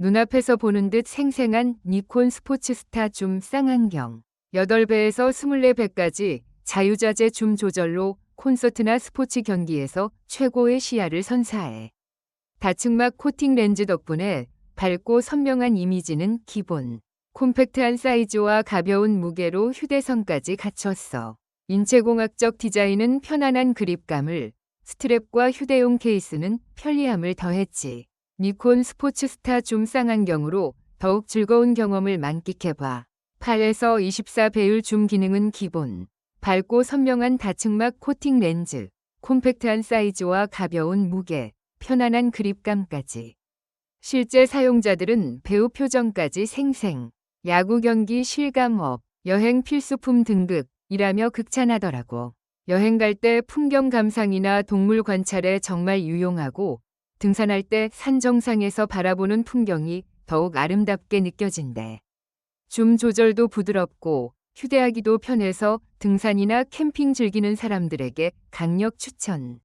눈앞에서 보는 듯 생생한 니콘 스포츠스타 줌 쌍안경. 8배에서 24배까지 자유자재 줌 조절로 콘서트나 스포츠 경기에서 최고의 시야를 선사해. 다층막 코팅 렌즈 덕분에 밝고 선명한 이미지는 기본. 콤팩트한 사이즈와 가벼운 무게로 휴대성까지 갖췄어. 인체공학적 디자인은 편안한 그립감을, 스트랩과 휴대용 케이스는 편리함을 더했지. 니콘 스포츠스타 줌 쌍안경으로 더욱 즐거운 경험을 만끽해봐. 8에서 24 배율 줌 기능은 기본. 밝고 선명한 다층막 코팅 렌즈, 콤팩트한 사이즈와 가벼운 무게, 편안한 그립감까지. 실제 사용자들은 배우 표정까지 생생, 야구 경기 실감업, 여행 필수품 등급이라며 극찬하더라고. 여행 갈 때 풍경 감상이나 동물 관찰에 정말 유용하고 등산할 때 산 정상에서 바라보는 풍경이 더욱 아름답게 느껴진대. 줌 조절도 부드럽고 휴대하기도 편해서 등산이나 캠핑 즐기는 사람들에게 강력 추천.